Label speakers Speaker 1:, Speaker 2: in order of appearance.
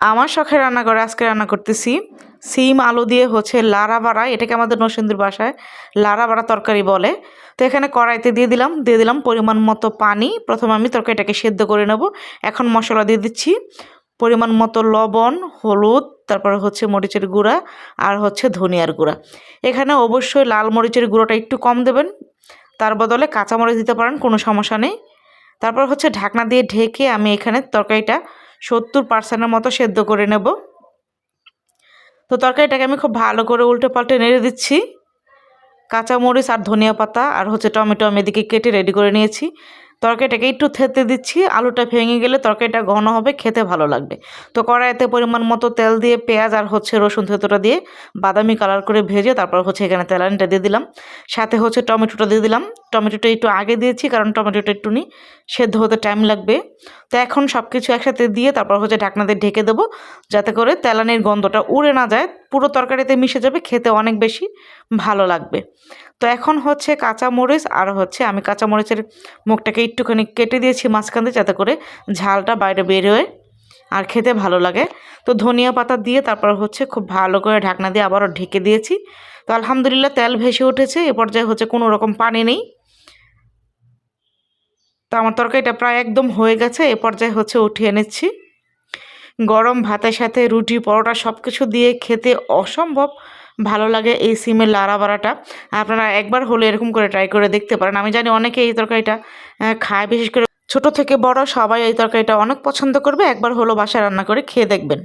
Speaker 1: আমার শখের রান্না করে আজকে রান্না করতেছি সিম, আলু দিয়ে হচ্ছে লাড়া বাড়া এটাকে আমাদের নসিন্দুর বাসায় লাড়া বাড়া তরকারি বলে। তো এখানে কড়াইতে দিয়ে দিলাম দিয়ে দিলাম পরিমাণ মতো পানি। প্রথমে আমি তরকারিটাকে সেদ্ধ করে নেব। এখন মশলা দিয়ে দিচ্ছি পরিমাণ মতো লবণ, হলুদ, তারপরে হচ্ছে মরিচের গুঁড়া আর হচ্ছে ধনিয়ার গুঁড়া। এখানে অবশ্যই লাল মরিচের গুঁড়োটা একটু কম দেবেন। তার বদলে কাঁচামরিচ দিতে পারেন, কোনো সমস্যা নেই। তারপর হচ্ছে ঢাকনা দিয়ে ঢেকে আমি এখানে তরকারিটা সত্তর পার্সেন্টের মতো সেদ্ধ করে নেব। তো তরকারিটাকে আমি খুব ভালো করে উল্টে পাল্টে নেড়ে দিচ্ছি। কাঁচামরিচ আর ধনিয়া পাতা আর হচ্ছে টমেটো আমি এদিকে কেটে রেডি করে নিয়েছি। তরকারিটাকে একটু থেতে দিচ্ছি, আলুটা ভেঙে গেলে তরকারিটা ঘন হবে, খেতে ভালো লাগবে। তো কড়াইতে পরিমাণ মতো তেল দিয়ে পেঁয়াজ আর হচ্ছে রসুন থেতোটা দিয়ে বাদামি কালার করে ভেজে তারপর হচ্ছে এখানে তেলানিটা দিয়ে দিলাম। সাথে হচ্ছে টমেটোটা দিয়ে দিলাম। টমেটোটা একটু আগে দিয়েছি, কারণ টমেটোটা একটু নি, সেদ্ধ হতে টাইম লাগবে। তো এখন সব কিছু একসাথে দিয়ে তারপর হচ্ছে ঢাকনা দিয়ে ঢেকে দেবো, যাতে করে তেলানির গন্ধটা উড়ে না যায়। পুরো তরকারিতে মিশে যাবে, খেতে অনেক বেশি ভালো লাগবে। তো এখন হচ্ছে কাঁচা মরিচ আর হচ্ছে আমি কাঁচা মরিচের মুখটাকে একটুখানি কেটে দিয়েছি মাঝখান দিয়ে যাতে করে ঝালটা বাইরে বেরোয় আর খেতে ভালো লাগে। তো ধনিয়া পাতা দিয়ে তারপর হচ্ছে খুব ভালো করে ঢাকনা দিয়ে আবারও ঢেকে দিয়েছি। তো আলহামদুলিল্লাহ তেল ভেসে উঠেছে, এ পর্যায়ে হচ্ছে কোনো রকম পানি নেই। তো আমার তরকারিটা প্রায় একদম হয়ে গেছে, এ পর্যায়ে হচ্ছে উঠিয়ে নিচ্ছি। গরম ভাতের সাথে রুটি, পরোটা সব কিছু দিয়ে খেতে অসম্ভব ভালো লাগে এই সিমের লাড়া বাড়াটা। আপনারা একবার হলে এরকম করে ট্রাই করে দেখতে পারেন। আমি জানি অনেকে এই তরকারিটা খায়। বিশেষ করে ছোট থেকে বড় সবাই এই তরকারিটা অনেক পছন্দ করবে। একবার হলো বাসায় রান্না করে খেয়ে দেখবেন।